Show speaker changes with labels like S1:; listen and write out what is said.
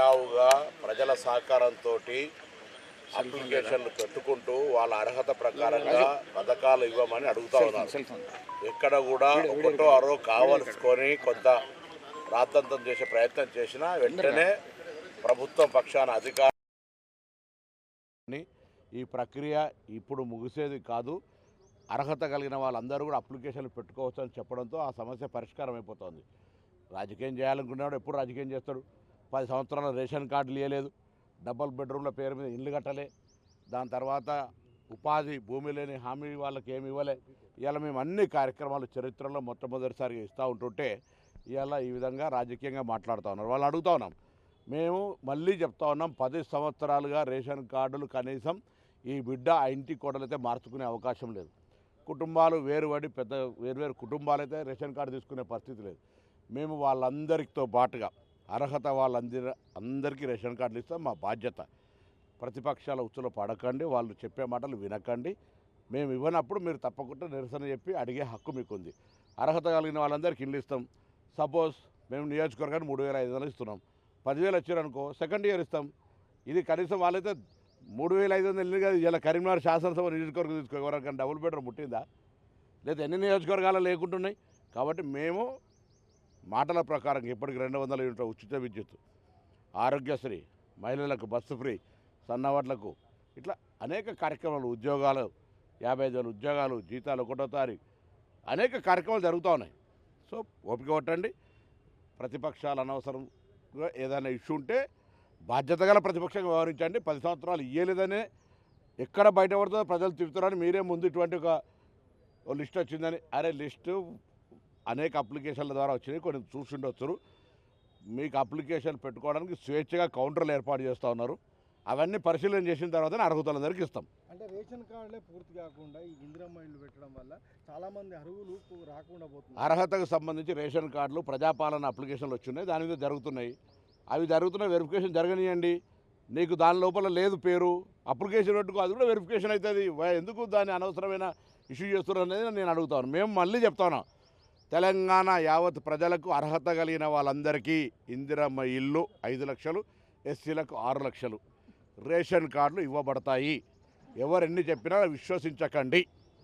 S1: సజావుగా ప్రజల సహకారంతో అప్లికేషన్లు పెట్టుకుంటూ వాళ్ళ అర్హత ప్రకారంగా పథకాలు ఇవ్వమని అడుగుతా ఉన్నారు. ఎక్కడ కూడా ఒకటో అరో కావలసుకొని కొంత రాద్దంతం చేసే ప్రయత్నం చేసినా వెంటనే ప్రభుత్వం పక్షాన అధికార ఈ ప్రక్రియ ఇప్పుడు ముగిసేది కాదు. అర్హత కలిగిన వాళ్ళందరూ కూడా అప్లికేషన్లు పెట్టుకోవచ్చు అని చెప్పడంతో ఆ సమస్య పరిష్కారం అయిపోతుంది రాజకీయం చేయాలనుకున్నాడు ఎప్పుడు రాజకీయం చేస్తాడు? పది సంవత్సరాల రేషన్ కార్డులు ఇవ్వలేదు డబల్ బెడ్రూమ్ల పేరు మీద ఇల్లు కట్టలే. దాని తర్వాత ఉపాధి భూమి లేని హామీ వాళ్ళకి ఏమి ఇవ్వలే. ఇవాళ మేము అన్ని కార్యక్రమాలు చరిత్రలో మొట్టమొదటిసారిగా ఇస్తూ ఉంటుంటే ఇవాళ ఈ విధంగా రాజకీయంగా మాట్లాడుతూ ఉన్నారు. వాళ్ళు అడుగుతా ఉన్నాం. మేము మళ్ళీ చెప్తా ఉన్నాం పది సంవత్సరాలుగా రేషన్ కార్డులు కనీసం ఈ బిడ్డ ఆ ఇంటి కోడలైతే మార్చుకునే అవకాశం లేదు. కుటుంబాలు వేరుపడి పెద్ద వేరువేరు కుటుంబాలైతే రేషన్ కార్డు తీసుకునే పరిస్థితి లేదు. మేము వాళ్ళందరితో పాటుగా అర్హత వాళ్ళందరి అందరికీ రేషన్ కార్డులు ఇస్తాం. మా బాధ్యత. ప్రతిపక్షాల ఉచ్చులో పడకండి వాళ్ళు చెప్పే మాటలు వినకండి. మేము ఇవ్వనప్పుడు మీరు తప్పకుండా నిరసన చెప్పి అడిగే హక్కు మీకు ఉంది అర్హత కలిగిన వాళ్ళందరికీ ఇల్లు ఇస్తాం. సపోజ్ మేము నియోజకవర్గాన్ని మూడు వేల ఐదు వందలు ఇస్తున్నాం. పదివేలు వచ్చారనుకో సెకండ్ ఇయర్ ఇస్తాం. ఇది కనీసం వాళ్ళైతే మూడు వేల ఐదు వందలు ఇల్లు కాదు. ఇలా కరీంనగర్ శాసనసభ నియోజకవర్గం తీసుకో ఎవరికైనా డబుల్ బెడ్రూమ్ పుట్టిందా? లేదా ఎన్ని నియోజకవర్గాలు లేకుంటున్నాయి? కాబట్టి మేము మాటల ప్రకారం ఇప్పటికి రెండు వందల యూనిట్ల ఉచిత విద్యుత్ ఆరోగ్యశ్రీ మహిళలకు బస్సు ఫ్రీ సన్నవాట్లకు ఇట్లా అనేక కార్యక్రమాలు ఉద్యోగాలు యాభై ఐదు వేల ఉద్యోగాలు జీతాలు ఒకటో తారీఖు అనేక కార్యక్రమాలు జరుగుతూ ఉన్నాయి. సో ఓపిక కొట్టండి ప్రతిపక్షాలు అనవసరంగా ఏదైనా ఇష్యూ ఉంటే బాధ్యత గల ప్రతిపక్షంగా వ్యవహరించండి. పది సంవత్సరాలు ఇయ్యలేదనే ఎక్కడ బయటపడుతుందో ప్రజలు తిరుగుతారని మీరే ముందు ఇటువంటి ఒక ఓ లిస్ట్ వచ్చిందని. అరే లిస్టు అనేక అప్లికేషన్ల ద్వారా వచ్చినాయి. కొన్ని చూసిండొచ్చు మీకు అప్లికేషన్ పెట్టుకోవడానికి స్వేచ్ఛగా కౌంటర్లు ఏర్పాటు చేస్తూ ఉన్నారు. అవన్నీ పరిశీలన చేసిన తర్వాతనే అర్హతలందరికీ ఇస్తాం.
S2: అంటే రేషన్ కార్డులే పూర్తి కాకుండా ఈ ఇందిరమ్మ ఇల్లు పెట్టడం వల్ల చాలా మంది అర్హులు రాకుండా పోతున్నారు.
S1: అర్హతకు సంబంధించి రేషన్ కార్డులు ప్రజాపాలన అప్లికేషన్లు వచ్చినాయి. దాని మీద జరుగుతున్నాయి. అవి జరుగుతున్న వెరిఫికేషన్ జరగనియండి. నీకు దాని లోపల లేదు పేరు. అప్లికేషన్ పెట్టుకో అది కూడా వెరిఫికేషన్ అవుతుంది. ఎందుకు దాన్ని అనవసరమైన ఇష్యూ చేస్తున్నారు అనేది నేను అడుగుతాను మేము మళ్ళీ చెప్తాను తెలంగాణ యావత్ ప్రజలకు అర్హత కలిగిన వాళ్ళందరికీ ఇందిరమ్మ ఇల్లు ఐదు లక్షలు ఎస్సీలకు ఆరు లక్షలు. రేషన్ కార్డులు ఇవ్వబడతాయి. ఎవరెన్ని చెప్పినా విశ్వసించకండి.